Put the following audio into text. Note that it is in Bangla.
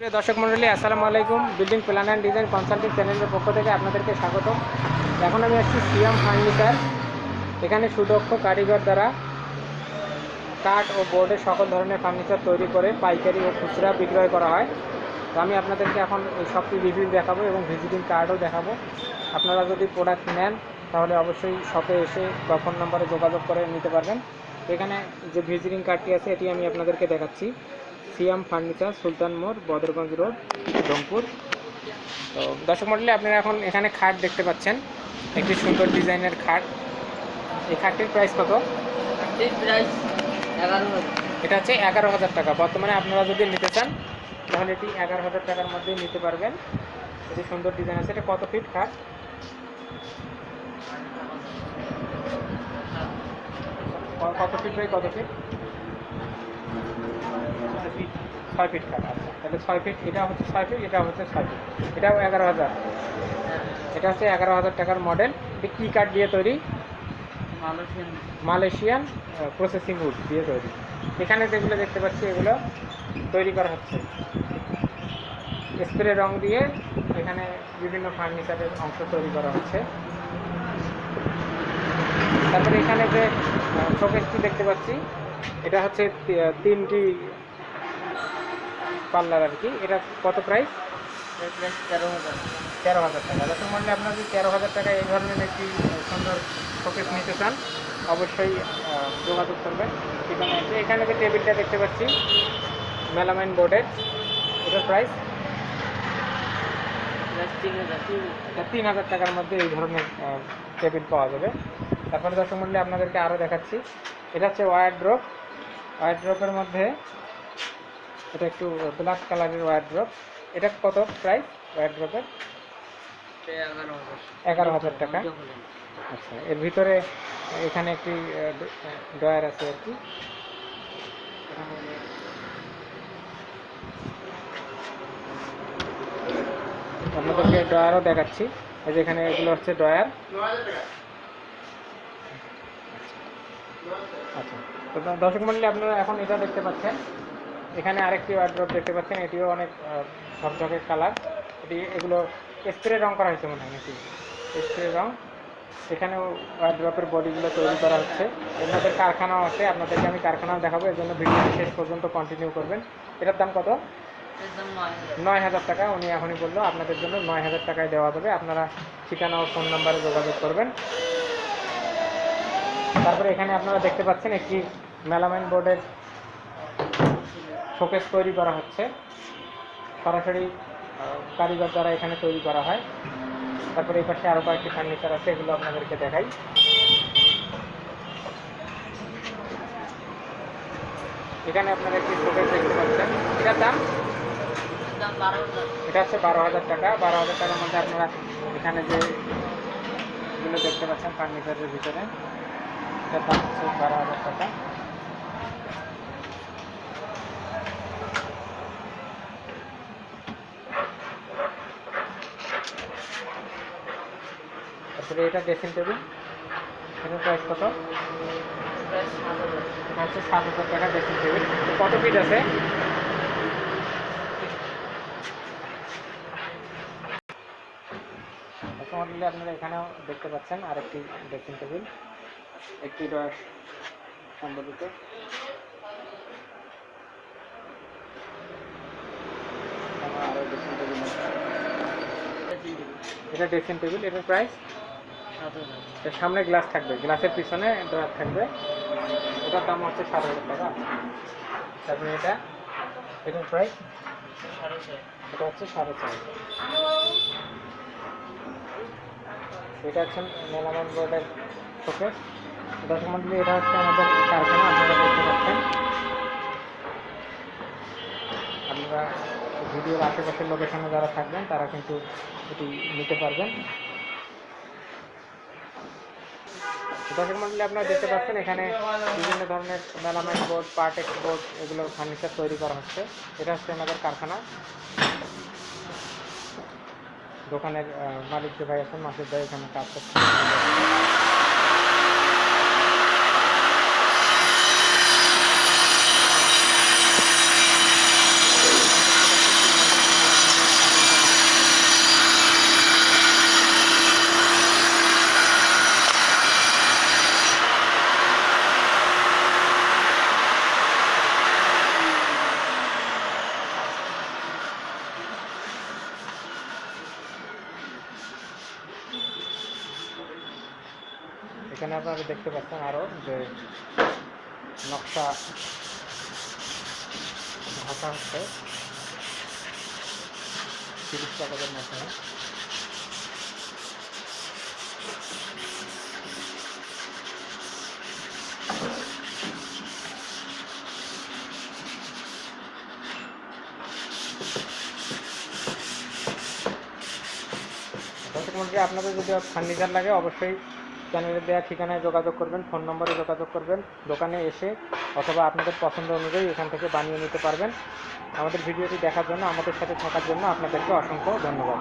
দর্শক মন্ডলী আসসালামু আলাইকুম। Building plan and design consulting চ্যানেলের পক্ষ থেকে আপনাদেরকে স্বাগত এখন আমি আসছি সিএম ফার্নিচার, এখানে সুদক্ষ কারিগর দ্বারা কাঠ ও বোর্ডের সকল ধরনের ফার্নিচার তৈরি করে পাইকারি ও খুচরা বিক্রয় করা হয়। তো আমি আপনাদেরকে এখন এই সবটি রিভিউ দেখাবো এবং ভিজিটিং কার্ডও দেখাবো। আপনারা যদি প্রোডাক্ট নেন, তাহলে অবশ্যই শপে এসে বা ফোন নম্বরে যোগাযোগ করে নিতে পারবেন। এখানে যে ভিজিটিং কার্ডটি আছে, এটি আমি আপনাদেরকে দেখাচ্ছি। সিয়াম ফার্নিচার সুলতান মোড় বদরগঞ্জ রোড রংপুর। তো দর্শক মন্ডলী আপনারা এখন এখানে খাট দেখতে পাচ্ছেন। একটি সুন্দর ডিজাইনের খাট। এই খাটটির প্রাইস কত? এই প্রাইস এগারো এটা হচ্ছে এগারো হাজার টাকা। বর্তমানে আপনারা যদি নিতে চান তাহলে এটি এগারো হাজার টাকার মধ্যেই নিতে পারবেন। এটি সুন্দর ডিজাইন আছে। এটা কত ফিট খাট? কত ফিট বাই কত ফিট? ছয় ফিট আচ্ছা তাহলে ছয় ফিট এটা হচ্ছে ছয় ফিট এটা হচ্ছে ছয় ফিট এটাও এগারো হাজার। এটা হচ্ছে এগারো হাজার টাকার মডেল এটি কী কাঠ দিয়ে তৈরি? মালয়েশিয়ান। মালয়েশিয়ান প্রসেসিং উড দিয়ে তৈরি। এখানে যেগুলো দেখতে পাচ্ছি এগুলো তৈরি করা হচ্ছে। স্প্রে রং দিয়ে এখানে বিভিন্ন ফার্নিচারের অংশ তৈরি করা হচ্ছে। তারপরে এখানে যে শোকেসটি দেখতে পাচ্ছি এটা হচ্ছে তিনটি পাল্লার আর কি। এটা কত প্রাইস তেরো হাজার। তেরো হাজার টাকা। যখন মানে আপনার যদি তেরো হাজার টাকা এই ধরনের একটি সুন্দর শোকেস নিতে চান অবশ্যই যোগাযোগ করবেন। ঠিকানা আছে। এখানে যে টেবিলটা দেখতে পাচ্ছি মেলামাইন বোর্ডের এটার প্রাইস তিন হাজার। তিন হাজার টাকার মধ্যে এই ধরনের টেবিল পাওয়া যাবে। তারপরে দর্শক মূল্যে আপনাদেরকে আরও দেখাচ্ছি। এটা হচ্ছে ওয়ার ড্রপ ওয়ার ড্রপের মধ্যে এটা একটু ব্ল্যাক কালারের ওয়ার ড্রপ এটা কত প্রাইস ওয়ার ড্রপের এগারো হাজার টাকা। আচ্ছা এর ভিতরে এখানে একটি ড্রয়ার আছে আর কি। আপনাদেরকে ড্রয়ারও দেখাচ্ছি। এই যে এখানে এগুলো হচ্ছে ড্রয়ার। আচ্ছা। তো দ- দর্শক মন্ডলী, আপনারা এখন এটা দেখতে পাচ্ছেন। এখানে আরেকটি ওয়ার্ড্রপ দেখতে পাচ্ছেন এটিও অনেক ঝকঝকে কালার এটি এগুলো স্প্রে রং করা হয়েছে মনে হয় নাকি? স্প্রে রং। এখানেও ওয়ার্ড্রপের বডিগুলো তৈরি করা হচ্ছে। আপনাদের কারখানাও আছে আপনাদেরকে আমি কারখানাও দেখাবো এর জন্য ভিডিওটি শেষ পর্যন্ত কন্টিনিউ করবেন। এটার দাম কত? নয় হাজার। নয় হাজার টাকা উনি এখনই বলল আপনাদের জন্য নয় হাজার টাকায় দেওয়া যাবে। আপনারা ঠিকানা ও ফোন নাম্বারে যোগাযোগ করবেন। তারপরে এখানে আপনারা দেখতে পাচ্ছেন একটি মেলামাইন বোর্ডের শোকেস তৈরি করা হচ্ছে। সরাসরি কারিগর দ্বারা এখানে তৈরি করা হয়। তারপরে এই পাশে আরও কয়েকটি ফার্নিচার আছে, এগুলো আপনাদেরকে দেখাই। এখানে আপনারা একটি শোকেস দেখতে পাচ্ছেন। এটার দাম? এটা হচ্ছে বারো হাজার টাকা। বারো হাজার টাকার মধ্যে আপনারা এখানে যে এগুলো দেখতে পাচ্ছেন ফার্নিচারের ভিতরে, এটার দাম হচ্ছে বারো হাজার টাকা। তারপরে এটা ড্রেসিং টেবিল এটার প্রাইস কত? হচ্ছে সাত হাজার টাকা ড্রেসিং টেবিল কত ফিট আছে? মডেলে আপনারা এখানেও দেখতে পাচ্ছেন আরেকটি ড্রেসিং টেবিল একটি ড্রেসিং টেবিল এটা ড্রেসিং টেবিল এটার প্রাইস সামনে গ্লাস থাকবে গ্লাসের পিছনে ডয়ার থাকবে। ওটার দাম হচ্ছে সাত হাজার টাকা। তারপরে এটা, এটার প্রাইস এটা হচ্ছে সাড়ে চার এটা হচ্ছে মেলামান বোর্ডের শোকেস দর্শক মন্ডলী এটা হচ্ছে আমাদের কারখানা, আপনারা দেখতে পাচ্ছেন। আপনারা ভিডিওর আশেপাশের লোকেশনে যারা থাকবেন, তারা কিন্তু এটি নিতে পারবেন। দর্শক মন্ডলী আপনারা দেখতে পাচ্ছেন এখানে বিভিন্ন ধরনের মেলামেট বোর্ড পার্টেক্স বোর্ড, এগুলো ফার্নিচার তৈরি করা হচ্ছে। এটা হচ্ছে আমাদের কারখানা। দোকানের মালিক যে ভাই আছেন, মাসুদ ভাই এখানে কাজ করছে এখানে আপনারা দেখতে পাচ্ছেন আরও যে নকশা ঘষা হচ্ছে। তিরিশ কাগজের মাধ্যমে আপনাদের যদি ফার্নিচার লাগে, অবশ্যই চ্যানেলে দেওয়া ঠিকানায় যোগাযোগ করবেন, ফোন নম্বরে যোগাযোগ করবেন, দোকানে এসে অথবা আপনাদের পছন্দ অনুযায়ী এখান থেকে বানিয়ে নিতে পারবেন। আমাদের ভিডিওটি দেখার জন্য, আমাদের সাথে থাকার জন্য আপনাদেরকে অসংখ্য ধন্যবাদ।